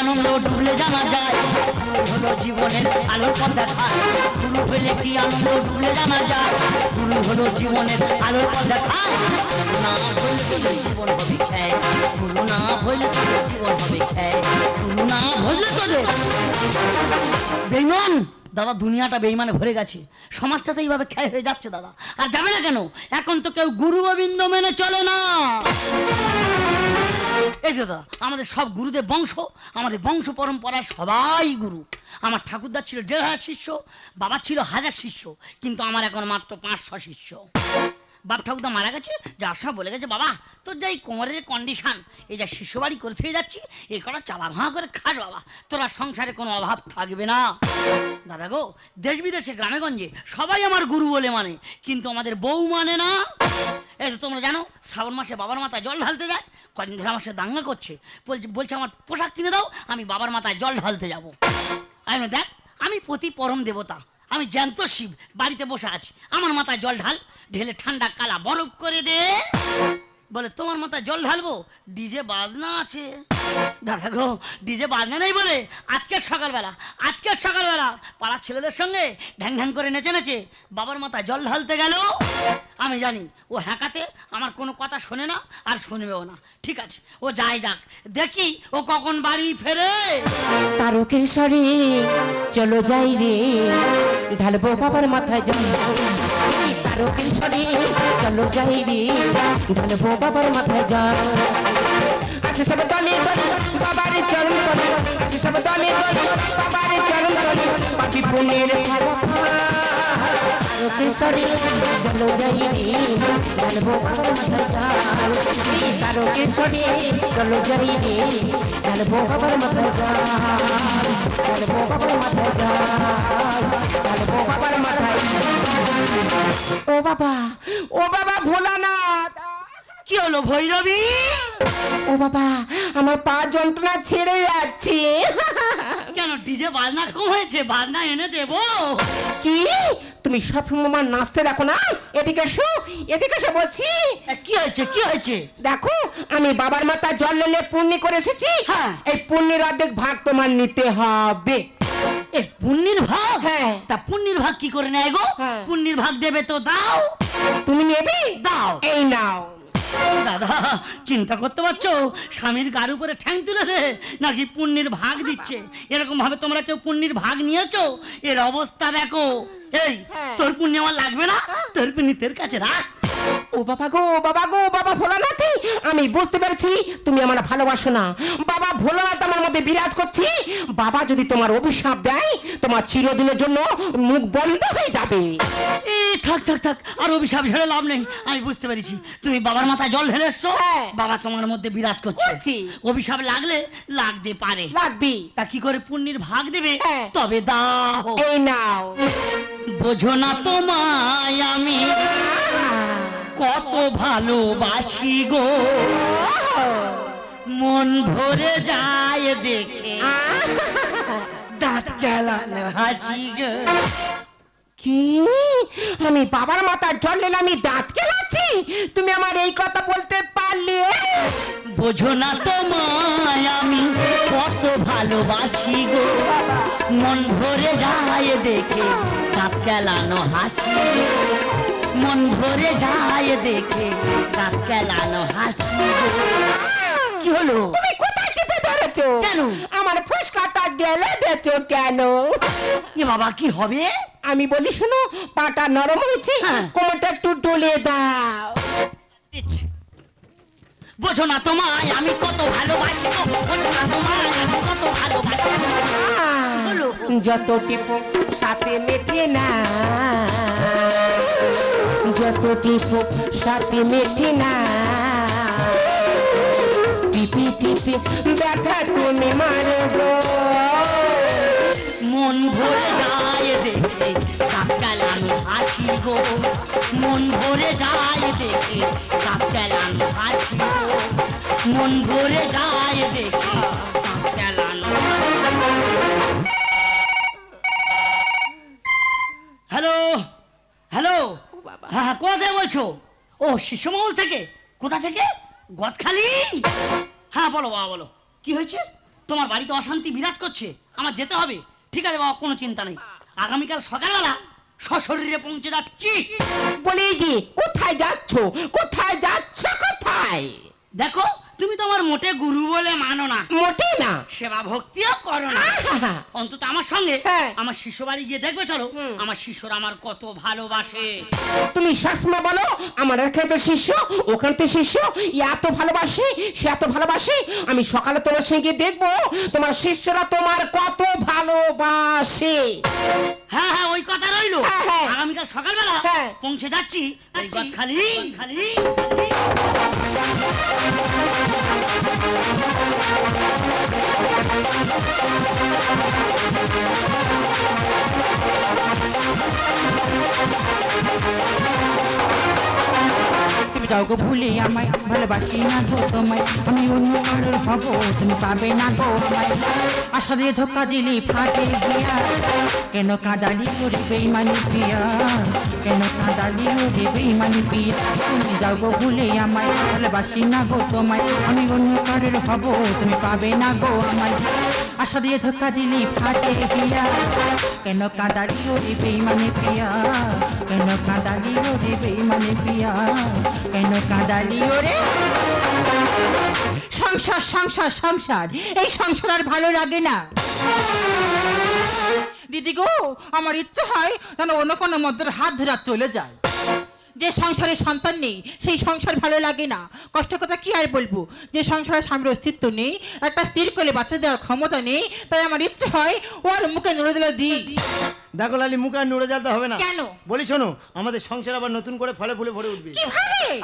আনন্দ ডুবলে জানা যায়। হলো জীবনের আলোর পথ দেখায় গুরু কি আনন্দ ডুবলে জানা যায়? গুরু হলো জীবনের আলোর পথ দেখায় না হইলে জীবন হবে খেয়ে গুরু না হইলে তোদের জীবন হবে খেয়ে না হইলে তোদের বেইমান! দাদা, দুনিয়াটা বেইমানে ভরে গেছে। সমাজটাতে এইভাবে ক্ষয় হয়ে যাচ্ছে, দাদা। আর যাবে না কেন? এখন তো কেউ গুরু গোবিন্দ মেনে চলে না। এই দাদা, আমাদের সব গুরুদের বংশ, আমাদের বংশ পরম্পরা সবাই গুরু। আমার ঠাকুরদার ছিল দেড় হাজার শিষ্য, বাবা ছিল হাজার শিষ্য, কিন্তু আমার এখন মাত্র পাঁচশো শিষ্য। বাপ ঠাকুরদা মারা গেছে, যা আশা বলে গেছে, বাবা, তোর যে এই কোমরের কন্ডিশন এই যা শিষ্য বাড়ি করে থেকে যাচ্ছি এই কটা চালা ভাঙা করে খাস, বাবা, তোরা সংসারে কোনো অভাব থাকবে না। দাদা গো, দেশ বিদেশে, গ্রামে গঞ্জে, সবাই আমার গুরু বলে মানে কিন্তু আমাদের বউ মানে না। এই তো তোমরা জানো, শ্রাবণ মাসে বাবার মাথায় জল ঢালতে যায়, কদিন ধরে আমার দাঙ্গা করছে, বলছে বলছে, আমার পোশাক কিনে দাও, আমি বাবার মাথায় জল ঢালতে যাব। আমি দেখ, আমি প্রতি পরম দেবতা আমি জ্যান্ত শিব, বাড়িতে বসে আছি। আমার মাথায় জল ঢাল, ঢেলে ঠান্ডা কালা বরফ করে দে। বলে, তোমার মাথায় জল ঢালবো? ডিজে বাজনা আছে। দাদা গো, ডিজে বাজনা নেই বলে? আজকের সকালবেলা আজকের সকালবেলা। পাড়ার ছেলেদের সঙ্গে ঢ্যাং ঢ্যাং করে নেচে নেচে বাবার মাথায় জল ঢালতে গেল। আমি জানি, ও হ্যাঁকাতে আমার কোনো কথা শোনে না আর শুনবেও না। ঠিক আছে, ও যাই যাক, দেখি ও কখন বাড়ি ফেরে। তারকেশ্বরে, চলো যাই রে। ঢালবো বাবার মাথায় জল তারকেশ্বরে চলো যাই রে। ঢালবো বাবার মাথায় জল আছে সব দলে দলে বাবার চরণ তলে আছে সব দলে দলে বাবার চরণ তলে পাপি পুনের তারকেশ্বরে চলো যাই রে। ঢালবো বাবার মাথায় জল তারকেশ্বরে চলো মাথায় জল বাবা ও বাবা ভোলানাথ। কি হলো ভৈরবী? ও বাবা আমার পা যন্ত্রণা ছেড়ে যাচ্ছে। কেন ডিজে বাজনা কম হয়েছে? বাজনা এনে দেবো। কি? তুমি সবসময় আমার নাচতে দেখো না? এদিকে এসো এদিকে এসো বলছি। কি হয়েছে কি হয়েছে? দেখো আমি বাবার মাথা জল নিলে পুণ্যি করে এসেছি। হ্যাঁ। এই পুণ্যের অর্ধেক ভাগ তোমার নিতে হবে। এ পুণ্যের ভাগ? হ্যাঁ। তা পুণ্যের ভাগ কি করে নেয় গো? হ্যাঁ। পুণ্যের ভাগ দেবে তো দাও। তুমি নেবে? দাও। এই নাও। দাদা চিন্তা করতে পারছ? স্বামীর গার উপরে ঠ্যাং তুলে দে নাকি পুণ্যের ভাগ দিচ্ছে? এরকম ভাবে তোমরা কেউ পুণ্যের ভাগ নিয়েছো? এর অবস্থা দেখো। এই হ্যাঁ। তোর পুণ্য আমার লাগবে না? তোর পুণ্য তোর কাছে রাখ। ও বাবা গো বাবা গো বাবা ভোলানাথ আমি বুঝতে পেরেছি তুমি আমার ভালোবাসো না। বাবা ভোলানাথ আমার মধ্যে বিরাজ করছি। বাবা যদি তোমার অভিশাপ দেয় তোমার চিরদিনের জন্য মুখ বন্ধ হয়ে যাবে। থাক থাক থাক আর অভিশাপ ঝেড়ে লাভ নেই। আমি বুঝতে পেরেছি। তুমি বাবার মাথায় জল ঢেলে এসছো। হ্যাঁ। বাবা তোমার মধ্যে বিরাজ করছে। অভিশাপ লাগলে লাগতে পারে। লাগবি। তা কি করে পুণ্যের ভাগ দেবে? হ্যাঁ। তবে দাও। এই নাও। বোঝো না তোমায় আমি। কত ভালোবাসি গো। মন ভরে যায় দেখে। দাঁত গেলানো হাসি গো। কি? আমি বাবার মাথার জল নিলে আমি দাঁত কেলাচ্ছি তুমি আমার এই কথা বলতে পারলে? বোঝো না তোমায় আমি কত ভালোবাসি গো। মন ভরে যায় দেখে দাঁত গেলানো হাসি গো। মন ভরে যায় দেখে দাঁত গেলানো হাসি। কি হলো তুমি কোথায় টিপে ধরেছো কেন? আমার ফুসকাটা গেলে দেছো কেন এ বাবা কি হবে আমি বলি শোনো পাটা নরম হয়েছে হ্যাঁ। কোমরটা একটু ডলে দাও বোঝো না তোমায় আমি কত ভালোবাসি। যত টিপো সাথে মেটে না যত টিপো সাথে মেটে না। টিপি টিপি, ব্যথা তুমি মারো গো। মন ভরে যায় দেখে কাকালানো হাসি গো। মন ভরে যায় দেখে কাকালানো হাসি গো। মন ভরে যায় দেখে হ্যাঁ হ্যাঁ কোথা থেকে বলছো? ও শিশুমহল থেকে? কোথা থেকে? গদখালি? হ্যাঁ বলো বাবা বলো। কি হয়েছে? তোমার বাড়িতে অশান্তি বিরাজ করছে? আমার যেতে হবে? ঠিক আছে বাবা কোনো চিন্তা নেই। আগামীকাল সকালবেলা সশরীরে পৌঁছে যাচ্ছি। বলি যে কোথায় যাচ্ছ? কোথায় যাচ্ছ? কোথায়? দেখো তুমি তো আমার মোটে গুরু বলে মানো না। মোটে না? সেবা ভক্তিও করো না। অন্তত আমার সঙ্গে হ্যাঁ। আমার শিষ্য বাড়ি গিয়ে দেখবে চলো। আমার শিষ্যরা আমার কত ভালোবাসে। তুমি সবসময় বলো আমার এখানে তো শিষ্য ওখানে তো শিষ্য এত ভালোবাসে সে এত ভালোবাসে আমি সকালে তোমার সঙ্গে দেখব তোমার শিষ্যরা তোমার কত ভালোবাসে। হ্যাঁ হ্যাঁ ওই কথা রইল। হ্যাঁ, হ্যাঁ। আগামীকাল সকালবেলা হ্যাঁ। পৌঁছে যাচ্ছি। খালি। খালি। খালি তুমি যাও গো, ভুলে আমায় ভালোবাসি না গো তোমায়। আমি অন্য কারোর হব তুমি পাবে না গো আশা দিয়ে ধোকা দিলি ফাটে গিয়া কেন কাঁদালি ওরে বেইমানি প্রিয়া? কেন কাঁদালি ওরে বেইমানি প্রিয়া? তুমি যাও গো, ভুলে আমায় ভালোবাসি না গো তোমায়। আমি অন্য কারোর হব তুমি পাবে না গো আমায়। আশা দিয়ে ধোকা দিলি ফাটে গিয়া কেন কাঁদালি ওরে বেইমানি প্রিয়া? কেন কাঁদালি ওরে বেইমানি প্রিয়া? কেন কাঁদালি ওরে সংসার সংসার সংসার, এই সংসার আর ভালো লাগে না। দিদি গো, আমার ইচ্ছে হয় যেন অন্য কোনো মধ্যের হাত ধরে চলে যায়। যে সংসারে সন্তান নেই সেই সংসার ভালো লাগে না। কষ্ট কথা কি আর বলব? যে সংসারে স্বামীর অস্তিত্ব নেই একটা স্থির করে বাচ্চা দেওয়ার ক্ষমতা নেই তাই আমার ইচ্ছে হয় ওর মুখে নড়ে দিলে দিই। দেখো লালি মুখ আর নড়ে যেতে হবে না। কেন? বলি শোনো আমাদের সংসার আবার নতুন করে ফলে ফুলে ভরে উঠবে।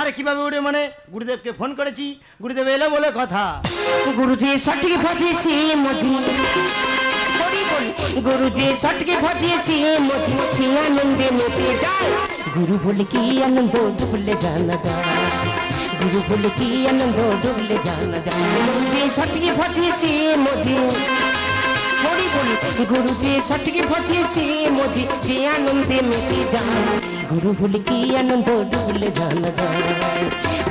আরে কীভাবে উঠে মানে গুরুদেবকে ফোন করেছি গুরুদেব এলো বলে কথা। গুরুজি সঠিক ভজিয়েছি মজি হরি গুরুজি সঠিক ভজিয়েছি মজি সে আনন্দে মেতে যায়। গুরু বলে কি আনন্দ ডুবলে জানা যায়। গুরু বলে কি আনন্দ ডুবলে জানা যায়। গুরুজি সঠিক ভজিয়েছি মজি হরি বল, গুরুজি সঠিক ভজিয়েছি মজি সে আনন্দে মেতে যায়। গুরু বলে কি আনন্দ ডুবলে জানা যায়।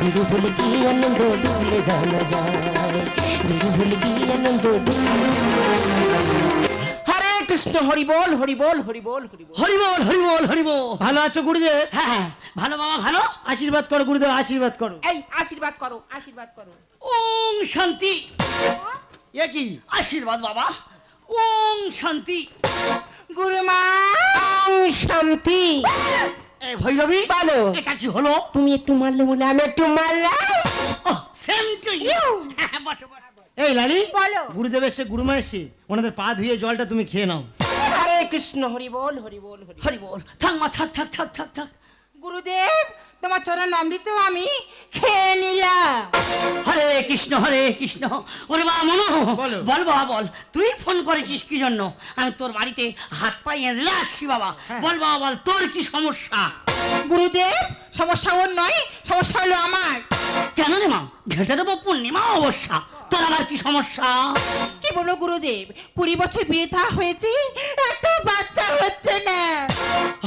গুরু বলে কি আনন্দ ডুবলে জানা যায়। গুরু বলে কি আনন্দ হরে কৃষ্ণ হরি বল হরি বল হরি বল হরি বল। হরিবল হরিবল হরিবল ভালো আছো গুরুদেব? হ্যাঁ হ্যাঁ। ভালো বাবা ভালো? আশীর্বাদ করো গুরুদেব আশীর্বাদ করো। এই আশীর্বাদ করো আশীর্বাদ করো। ওং শান্তি। এ কি? আশীর্বাদ বাবা। ওম শান্তি। গুরু গুরুমা শান্তি। এ ভৈরবী বলো। এটা কি হলো? তুমি একটু মারলে বলে আমি একটু মারলাম। ও সেম টু ইউ। বসো বসো। এই লালি বলো। গুরুদেব এসে গুরুমা এসে ওনাদের পা ধুয়ে জলটা তুমি খেয়ে নাও। হরে কৃষ্ণ হরি বল হরি বল হরি বল। থাক মা থাক থাক থাক থাক থাক। গুরুদেব তোমার চরণ অমৃত আমি খেয়ে নিলাম। হরে কৃষ্ণ হরে কৃষ্ণ। ওরে বাবা মনো বলো। বল বাবা বল। তুই ফোন করেছিস কি জন্য? আমি তোর বাড়িতে হাত পাই এজলে আসছি বাবা। হ্যাঁ। বল বাবা বল তোর কি সমস্যা? গুরুদেব সমস্যা ওর নয় সমস্যা হলো আমার। কেন রে মা? ঘেটে দেবো পূর্ণিমা অবশ্যা। তোর আবার কি সমস্যা? কি বলো গুরুদেব? কুড়ি বছর বিয়ে থা হয়েছে একটা বাচ্চা হচ্ছে না।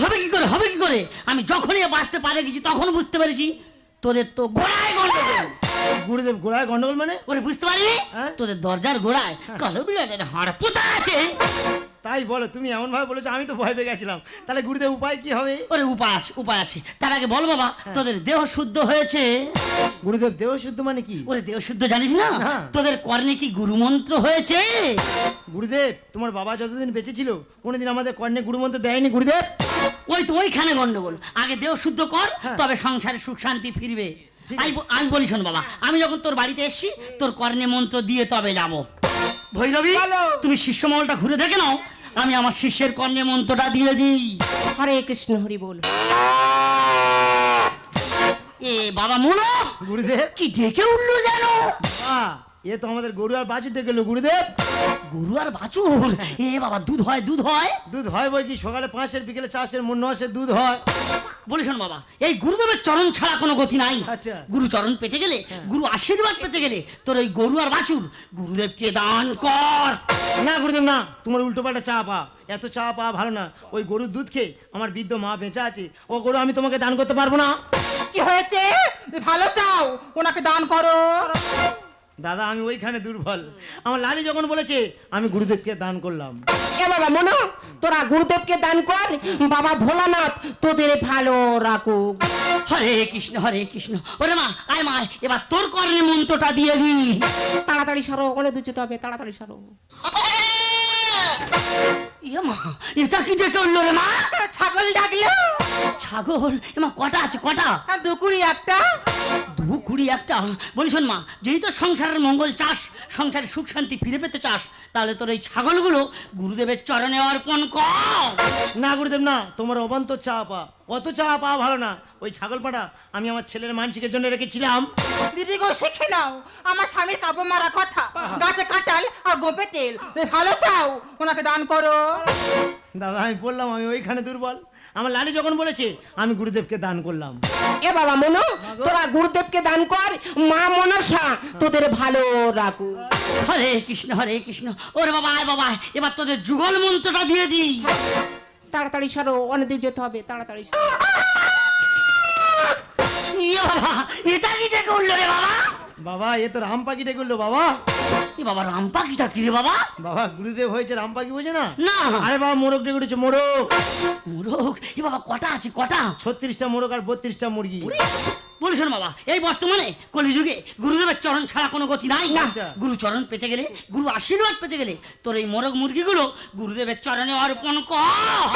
হবে কি করে হবে কি করে? আমি যখনই বাঁচতে পারে গেছি তখন বুঝতে পেরেছি। তোদের তো গোড়ায় গন্ডগোল। গুরুদেব গোড়ায় গন্ডগোল মানে? ওরে বুঝতে পারিনি? হ্যাঁ? তোদের দরজার গোড়ায় কালো বিড়ালের হাড় পোতা আছে। তাই বলো তুমি এমন ভাবে বলেছ আমি তো ভয় পেয়ে গেছিলাম। তাহলে গুরুদেব উপায় কি হবে? ওরে উপায় আছে উপায় আছে। তার আগে বল বাবা হ্যাঁ। তোদের দেহ শুদ্ধ হয়েছে? গুরুদেব দেহ শুদ্ধ মানে কি? ওরে দেহ শুদ্ধ জানিস না? না। তোদের কর্ণে কি গুরুমন্ত্র হয়েছে? গুরুদেব তোমার বাবা যতদিন বেঁচে ছিল কোনোদিন আমাদের কর্ণে গুরুমন্ত্র দেয়নি গুরুদেব? ওই তো ওইখানে গন্ডগোল। আগে দেহ শুদ্ধ কর হ্যাঁ। তবে সংসারে সুখ শান্তি ফিরবে। ঠিক আমি ব- আমি বলি শোন বাবা আমি যখন তোর বাড়িতে এসেছি তোর কর্ণে মন্ত্র দিয়ে তবে যাব। ভৈরবী তুমি তুমি শিষ্যমহলটা ঘুরে দেখে নাও। আমি আমার শিষ্যের কর্ণে মন্ত্রটা দিয়ে দিই। হরে কৃষ্ণ হরি বল। এ বাবা মনো গুরুদেব। কি ডেকে উঠল জানো আহ, এ তো আমাদের গরু আর বাছুর ডেকে গুরুদেব। গরু আর বাছুর? এ বাবা দুধ হয় দুধ হয়? দুধ হয় বই কি? সকালে পাঁচের বিকেলে চাষের মন নশের দুধ হয়। বলি শোন বাবা এই গুরুদেবের চরণ ছাড়া কোনো গতি নাই। আচ্ছা। গুরু চরণ পেতে গেলে গুরু আশীর্বাদ পেতে গেলে তোর ওই গরু আর বাছুর গুরুদেবকে দান কর। না গুরুদেব না তোমার উল্টো পাল্টা চা পা। এত চা পা ভালো না। ওই গরুর দুধ খেয়ে আমার বৃদ্ধ মা বেঁচে আছে। ও গরু আমি তোমাকে দান করতে পারব না? কি হয়েছে? ভালো চাও ওনাকে দান করো। দাদা আমি ওইখানে দুর্বল। আমার লালি যখন বলেছে আমি গুরুদেবকে দান করলাম। এ বাবা মনো তোরা গুরুদেবকে দান কর বাবা ভোলানাথ তোদের ভালো রাখুক। হরে কৃষ্ণ হরে কৃষ্ণ। ওরে মা আয় মা এবার তোর কর্ণে মন্ত্রটা দিয়ে দি তাড়াতাড়ি সরো ওলে দুচে তবে তাড়াতাড়ি সরো। ইয়ে মা এটা কি ডেকে উঠল রে মা? ছাগল ডাকলো। ছাগল? এমা কটা আছে কটা? আর দুকুড়ি একটা। দু কুড়ি একটা? বলি শোন মা যদি তোর সংসারের মঙ্গল চাস সংসারে সুখ শান্তি ফিরে পেতে চাস তাহলে তোর এই ছাগলগুলো গুরুদেবের চরণে অর্পণ কর। না গুরুদেব না তোমার অবান্ত চা পা। অত চা পা ভালো না। ওই ছাগল পাটা আমি আমার ছেলের মানসিকের জন্য রেখেছিলাম। দিদি গো শিখে নাও। আমার স্বামীর কাপড় মারা কথা। গাছে কাঁঠাল আর গোপে তেল। তুমি ভালো চাও। ওনাকে দান করো। দাদা আমি বললাম আমি ওইখানে দুর্বল। আমার লালি যখন বলেছে আমি গুরুদেবকে দান করলাম। এ বাবা মনো তোরা গুরুদেবকে দান কর। মা মনসা তোদের ভালো রাখুক। হরে কৃষ্ণ হরে কৃষ্ণ। ওরে বাবা আয় বাবা এবার তোদের যুগল মন্ত্রটা দিয়ে দিই। তাড়াতাড়ি সারো অনেক দূর যেতে হবে তাড়াতাড়ি সরো। ইয়ে বাবা এটা কি ডেকে উঠল রে বাবা? বাবা এ তো রাম পাখিটা করল বাবা? এ বাবা রাম পাখিটা কি রে বাবা? বাবা গুরুদেব হয়েছে রাম পাখি বোঝে না? না। আরে বাবা মোরগ ডেকে উঠেছে মোরগ। মোরগ? এ বাবা কটা আছে কটা? ছত্রিশটা মোরগ আর বত্রিশটা মুরগি। বলি শোন বাবা এই বর্তমানে কলিযুগে গুরুদেবের চরণ ছাড়া কোনো গতি নাই। না। গুরু চরণ পেতে গেলে গুরু আশীর্বাদ পেতে গেলে তোর এই মোরগ মুরগিগুলো গুরুদেবের চরণে অর্পণ কর।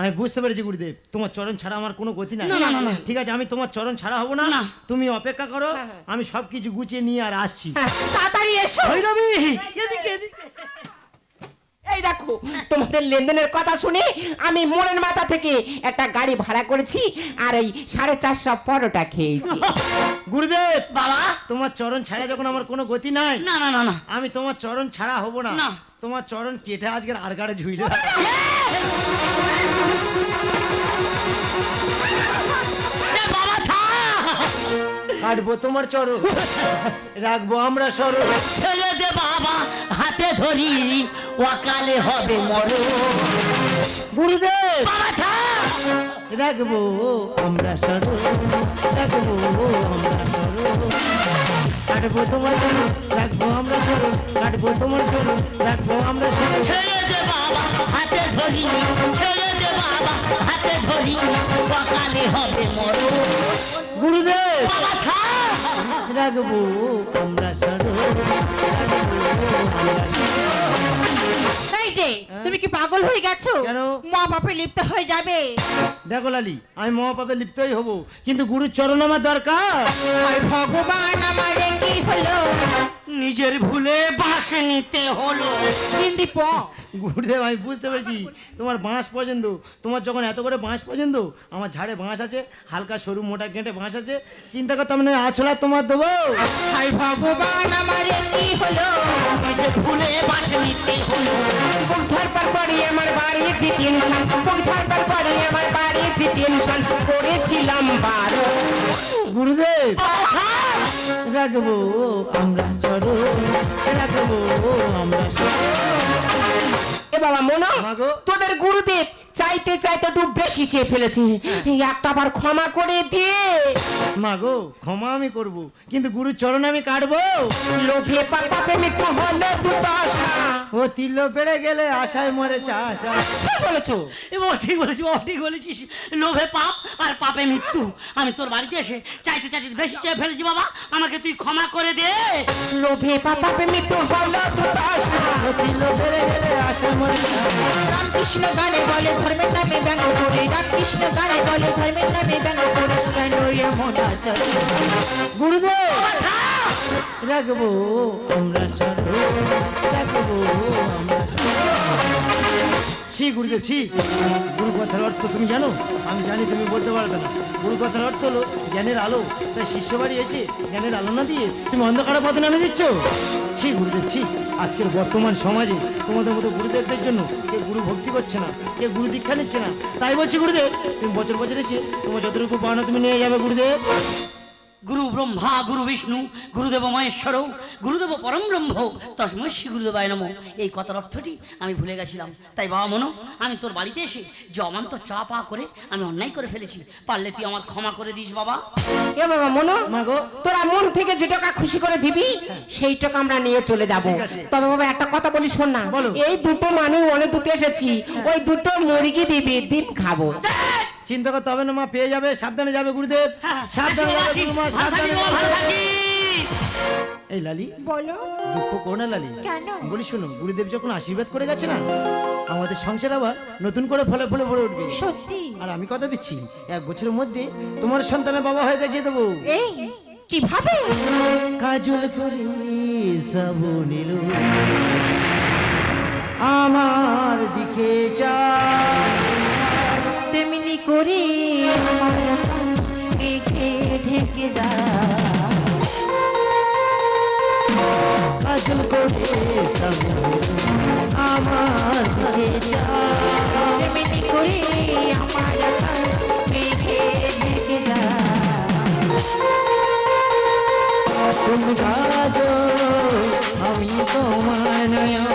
আমি বুঝতে পেরেছি গুরুদেব তোমার চরণ ছাড়া আমার কোনো গতি নাই। না, না। ঠিক আছে আমি তোমার চরণ ছাড়া হব না। না। তুমি অপেক্ষা করো আমি সবকিছু গুছিয়ে নিয়ে আর আসছি। হ্যাঁ, তাড়াতাড়ি এসো। ভৈরবী! এদিকে এদিকে। এই দেখো তোমাদের লেনদেনের কথা শুনে আমি মোড়ের মাথা থেকে একটা গাড়ি ভাড়া করেছি আর এই সাড়ে চারশো পরোটা খেয়েছি। গুরুদেব! বাবা! তোমার চরণ ছাড়া যখন আমার কোনো গতি নাই না না না না। আমি তোমার চরণ ছাড়া হব না। না। তোমার চরণ কেটে আজকের আর গাড়ে ঝুইলে বাবা কাটবো তোমার চরণ। রাখব আমরা সরণ ছেড়ে দে বাবা হাতে ধরি ওয়াকালে হবে মরো গুরুদেব! রাখব আমরা সরণ রাখব আমরা সরণ কাটবো তোমার চরণ রাখব আমরা সরণ কাটবো তোমার চরণ রাখব আমরা সরণ ছেড়ে দে বাবা হাতে ধরি রাখব আমরা এই যে তুমি কি পাগল হয়ে গেছো? কেন? মা বাপে লিপ্ত হয়ে যাবে। দেখো লালি আমি মহাপাপে লিপ্তই হব কিন্তু গুরুর চরণ আমার দরকার। ভগবান আমার কি হলো? নিজের ভুলে বাস নিতে হলো। হিন্দি প গুরুদেব আমি বুঝতে পেরেছি। তোমার বাঁশ পছন্দ তোমার যখন এত করে বাঁশ পছন্দ আমার ঝাড়ে বাঁশ আছে হালকা সরু মোটা গেঁটে বাঁশ আছে চিন্তা করতাম না আছলা তোমার দেবো। আর ভগবান আমার কি হলো নিজের ভুলে নিতে হলো। পৌঁছার পর পরই আমার বাড়িতে টেনশন পৌঁছার পর পরই আমার বাড়িতে টেনশন করেছিলাম বারো। গুরুদেব! রাখব আমরা সরু রাখব আমরা সরু। এ বাবা মনো। তোদের গুরুদেব চাইতে চাইতে একটু বেশি চেয়ে ফেলেছি। একটা বার ক্ষমা করে দে। মা গো ক্ষমা আমি করব কিন্তু গুরুর চরণ আমি কাটবো লোভে পাপা মৃত্যু হলো দুর্দশা ও তিল্ল পেড়ে গেলে আশায় মরে চাষা। কি বলেছ? বাবা ঠিক বলেছিস বাবা ঠিক বলেছিস। লোভে পাপ আর পাপে মৃত্যু। আমি তোর বাড়িতে এসে চাইতে চাইতে বেশি চেয়ে ফেলেছি বাবা। আমাকে তুই ক্ষমা করে দে। লোভে পাপা মৃত্যু হলো দুর্দশা ও তিল্ল পেড়ে গেলে আশায় মরে চাষা। রামকৃষ্ণ গানে বলে ধর্মের নামে ব্যঙ্গ করে রামকৃষ্ণ গানে বলে ধর্মের নামে ব্যঙ্গ করে কেন এমন আচরণ? গুরুদেব! রাখব আমরা সাধু। রাখব আমরা ছি, গুরুদেব, ছি। গুরু কথার অর্থ তুমি জানো? আমি জানি তুমি বলতে পারবে না। গুরু কথার অর্থ হলো জ্ঞানের আলো। তাই শিষ্য বাড়ি এসে জ্ঞানের আলো না দিয়ে তুমি অন্ধকারের পথে নামে দিচ্ছ। ছি, গুরুদেব, ছি। আজকের বর্তমান সমাজে তোমাদের মতো গুরুদেবদের জন্য কে গুরু ভক্তি করছে না কে গুরু দীক্ষা নিচ্ছে না। তাই বলছি, গুরুদেব, তুমি বছর বছর এসে তোমার যতটুকু পাওনা তুমি নিয়ে যাবে, গুরুদেব। গুরু ব্রহ্মা গুরু বিষ্ণু গুরুদেব মহেশ্বর গুরুদেব পরম ব্রহ্ম তসময় শ্রী গুরুদেবায় নম এই কথার অর্থটি আমি ভুলে গেছিলাম। তাই বাবা মনো আমি তোর বাড়িতে এসে যে অমান্ত চা পা করে আমি অন্যায় করে ফেলেছি। পারলে তুই আমার ক্ষমা করে দিস বাবা। এ বাবা মনো তোরা মন থেকে যে টাকা খুশি করে দিবি সেই টাকা আমরা নিয়ে চলে যাব। তবে বাবা একটা কথা বলি শোন না। বলো। এই দুটো মানুষ অনেক দুটো এসেছি। ওই দুটো মুরগি দিবি ডিম খাব। চিন্তা করতে হবে না মা পেয়ে যাবে সাবধানে যাবে গুরুদেব। হ্যাঁ, সাবধানে যাবে গুরুমা, সাবধানে। এই লালি বলো। দুঃখ করো না লালি। বলি শোনো গুরুদেব যখন আশীর্বাদ করে গেছে না আমাদের সংসার আবার নতুন করে ফলে ফলে ভরে উঠবে। সত্যি? আর আমি কথা দিচ্ছি এক বছরের মধ্যে তোমার সন্তানের বাবা হয়ে দেখিয়ে দেবো। এই কীভাবে? কাজল করে সাবনীল আমার দিকে চা তেমনি করে ঢেকে যা। কাজল করে আমার তেমনি করে আমার ঢেকে যা। তুমি আমি তোমার নয়ন।